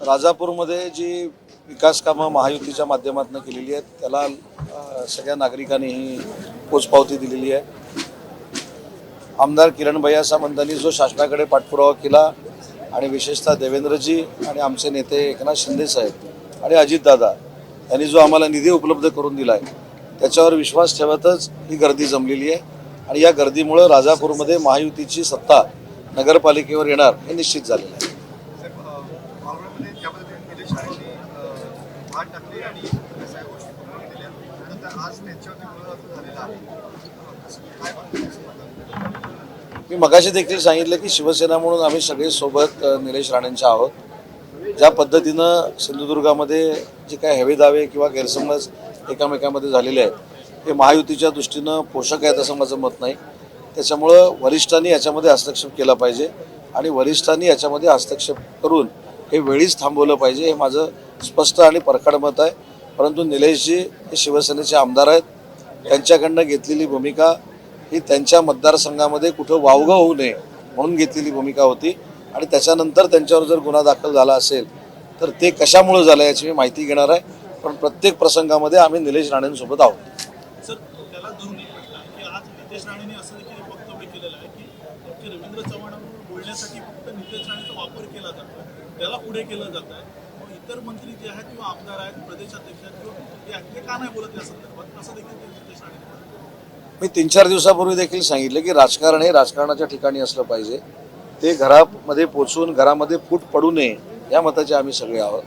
राजापूरमध्ये जी विकास कामं महायुतीच्या माध्यमातून केलेली आहेत त्याला सगळ्या नागरिकांनी ही पोचपावती दिलेली आहे. आमदार किरण भैया सामंतांनी जो शासनाकडे पाठपुरावा केला आणि विशेषतः देवेंद्रजी आणि आमचे नेते एकनाथ शिंदे साहेब आणि अजितदादा यांनी जो आम्हाला निधी उपलब्ध करून दिला आहे त्याच्यावर विश्वास ठेवतच ही गर्दी जमलेली आहे. आणि या गर्दीमुळं राजापूरमध्ये महायुतीची सत्ता नगरपालिकेवर येणार हे निश्चित झालेलं आहे साहेब, अ, मावळमध्ये ज्या पद्धतीने निलेश राणेंनी अ, आणि सगळ्या गोष्टी करून दिल्या नंतर आज त्यांच्यावरती गुन्हा झालेला आहे मी मगाशी देखील सांगितलं की शिवसेना म्हणून आम्ही सगळे सोबत निलेश राणेंच्या आहोत. ज्या पद्धतीनं सिंधुदुर्गामध्ये जे काही हवे दावे किंवा गैरसमज एकामेकामध्ये झालेले आहेत हे महायुतीच्या दृष्टीनं पोषक आहेत असं माझं मत नाही. त्याच्यामुळं वरिष्ठांनी याच्यामध्ये हस्तक्षेप केला पाहिजे आणि वरिष्ठांनी याच्यामध्ये हस्तक्षेप करून हे वेळीच थांबवलं पाहिजे हे माझं स्पष्ट आणि परखड मत आहे. परंतु निलेशजी हे शिवसेनेचे आमदार आहेत. त्यांच्याकडनं घेतलेली भूमिका ही त्यांच्या मतदारसंघामध्ये कुठं वावगं होऊ नये म्हणून घेतलेली भूमिका होती. आणि त्याच्यानंतर त्यांच्यावर जर गुन्हा दाखल झाला असेल तर ते कशामुळे झालं याची मी माहिती घेणार आहे. पण प्रत्येक प्रसंगामध्ये आम्ही निलेश राणेंसोबत आहोत. रवींद्र चव्हाण बोलण्यासाठी फक्त नितेश राणेचा वापर केला जातो त्याला पुढे केलं जात आहे इतर मंत्री जे आहेत किंवा आमदार आहेत प्रदेशाध्यक्ष आहेत किंवा ते का नाही बोलत या संदर्भात? असं देखील नितेश राणे मी तीन चार दिवसापूर्वी देखील सांगितलं की राजकारण हे राजकारणाच्या ठिकाणी असलं पाहिजे. ते घरामध्ये पोचून घरामध्ये फूट पडू नये या मताचे आम्ही सगळे आहोत.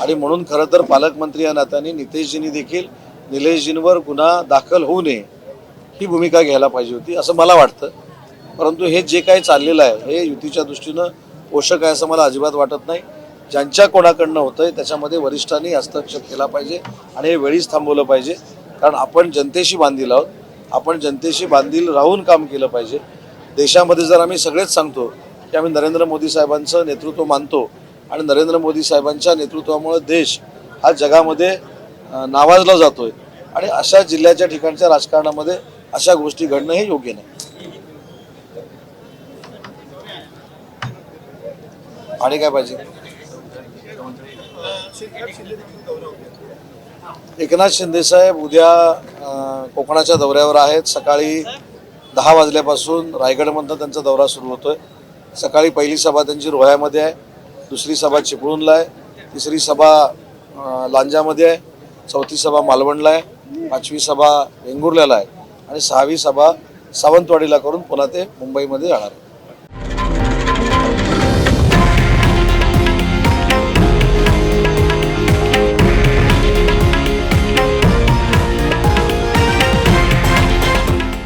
आणि म्हणून खरं तर पालकमंत्री या नात्याने नितेशजींनी देखील निलेशजींवर गुन्हा दाखल होऊ नये ही भूमिका घ्यायला पाहिजे होती असं मला वाटतं. परंतु हे जे काही चाललेलं आहे हे युतीच्या दृष्टीनं पोषक आहे असं मला अजिबात वाटत नाही. ज्यांच्या कोणाकडनं आहे त्याच्यामध्ये वरिष्ठांनी हस्तक्षेप केला पाहिजे आणि हे वेळीच थांबवलं पाहिजे. कारण आपण जनतेशी बांधील आहोत. आपण जनतेशी बांधील राहून काम केलं पाहिजे. देशामध्ये जर आम्ही सगळेच सांगतो की आम्ही नरेंद्र मोदी साहेबांचं नेतृत्व मानतो आणि नरेंद्र मोदी साहेबांच्या नेतृत्वामुळे देश हा जगामध्ये नावाजला जातो आहे आणि अशा जिल्ह्याच्या ठिकाणच्या राजकारणामध्ये अशा गोष्टी घडणं हे योग्य नाही. आणि काय पाहिजे? एकनाथ शिंदे साहेब उद्या कोकणाच्या दौऱ्यावर आहेत. सकाळी दहा वाजल्यापासून रायगडमधनं त्यांचा दौरा सुरू होतोय. सकाळी पहिली सभा त्यांची रोह्यामध्ये आहे. दुसरी सभा चिपळूणला आहे. तिसरी सभा लांजामध्ये आहे. चौथी सभा मालवणला आहे. पाचवी सभा वेंगुर्ल्याला आहे. आणि सहावी सभा सावंतवाडीला करून पुन्हा ते मुंबईमध्ये जाणार आहे.